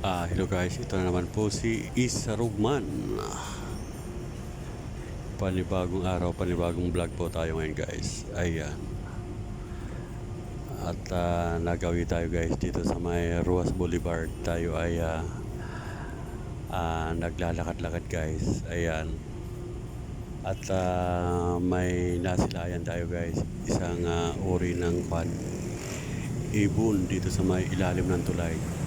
Ah, hello guys, ito na naman po si Isa Rugman. Panibagong araw, panibagong vlog po tayo ngayon guys. Ayan. At ah, nagawi tayo guys dito sa may Ruas Boulevard. Tayo ay ah, ah, naglalakad-lakad guys. Ayan. At ah, may nasilayan tayo guys. Isang ah, uri ng pan. Ibon dito sa may ilalim ng tulay.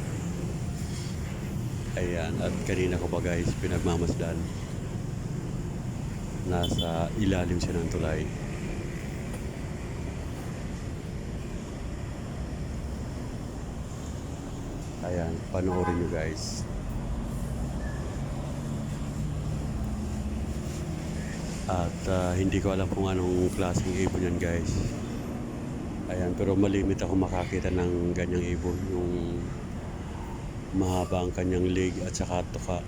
Ayan, at kanina ko pa guys pinagmamasdan. Nasa ilalim siya ng tulay. Ayan, panoorin nyo guys. At ah, hindi ko alam kung anong klaseng ibon yan guys. Ayan, pero malimit ako makakita ng ganyang ibon. Yung mahaba ang kanyang leg at saka tuka.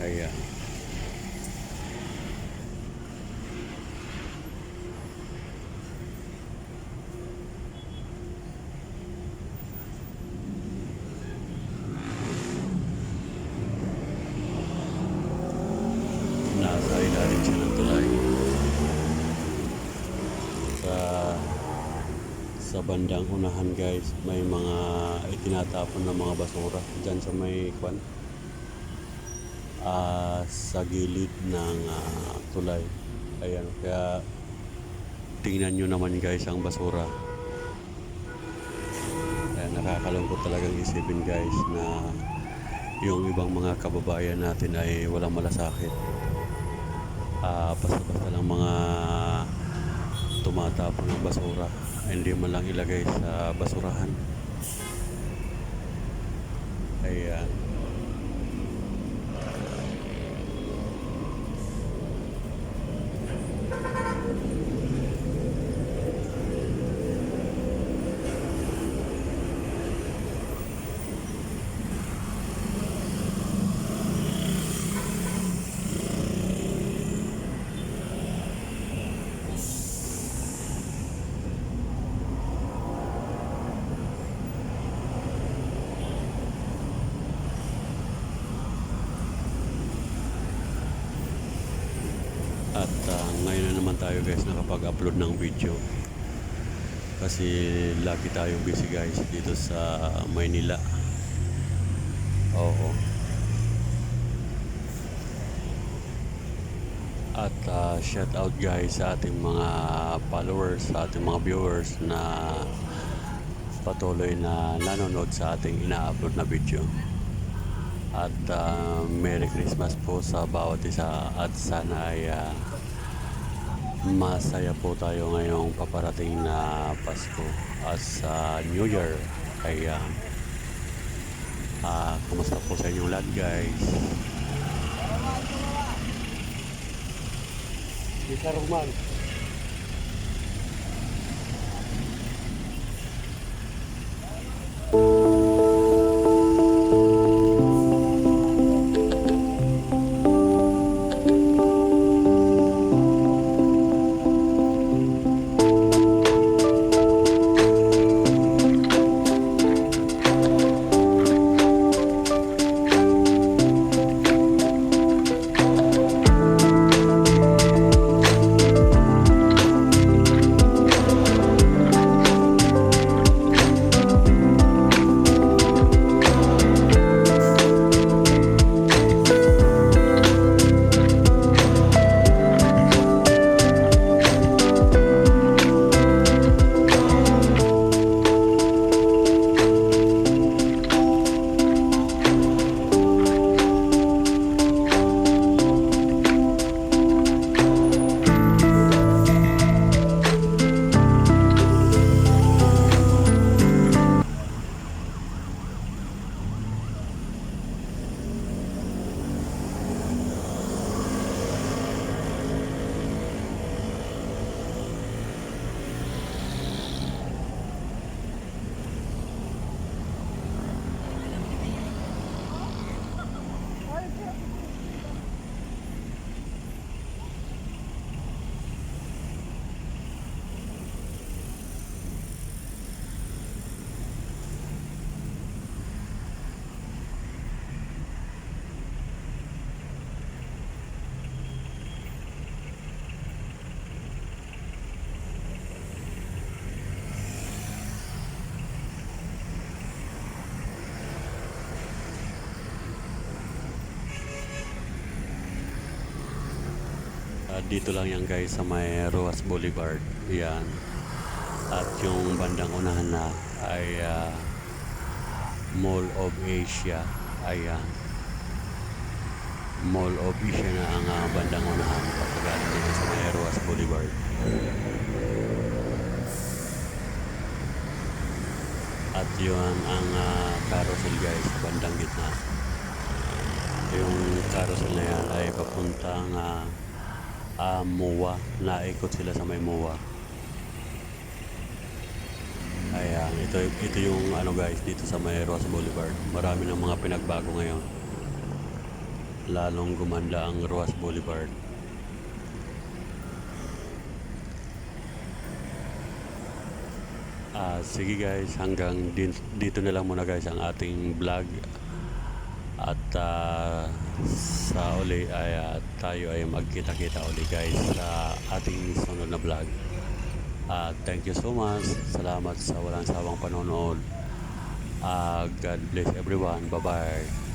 Ayan. Nasa ilalim siya ng tulay. Sa sa bandang unahan guys. May mga itinatapon na mga basura dyan sa may kwan. Ah sa gilid ng ah, tulay. Ayan kaya tingnan nyo naman guys ang basura. Kaya nakakalungkot talagang isipin guys na yung ibang mga kababayan natin ay walang malasakit. Ah basta-basta lang mga tumatapon ng basura. Hindi man lang ilagay sa basurahan. Ayan At ah, ngayon na naman tayo guys nakapag-upload ng video. Kasi lagi tayong busy guys dito sa Maynila. Oo. At ah, shout out guys sa ating mga followers, sa ating mga viewers na patuloy na nanonood sa ating ina-upload na video. At ah, Merry Christmas po sa bawat isa at sana ay ah, masaya po tayo ngayong paparating na Pasko at sa New Year. Kaya ah kumusta po sa inyong lahat guys? Isa Roman. Dito lang yan guys sa may Ruas Boulevard. Yan. At yung bandang unahan na ay ah, Mall of Asia. Ayan. Mall of Asia na ang ah, bandang unahan pagkagaling dito sa may Ruas Boulevard. At yun ang ah, carousel guys bandang gitna. Yung carousel na yan ay papuntang ah, ah, MOA. Naikot sila sa may MOA. Ayan, ito, ito yung ano guys dito sa may Ross Boulevard. Marami ng mga pinagbago ngayon. Lalong gumanda ang Ross Boulevard. Ah, sige guys, hanggang dito na lang muna guys ang ating vlog. At ah, sa uli ay ah, tayo ay magkita-kita uli guys sa ating sunod na vlog. Ah, thank you so much. Salamat sa walang sawang panonood. Ah, God bless everyone. Bye-bye.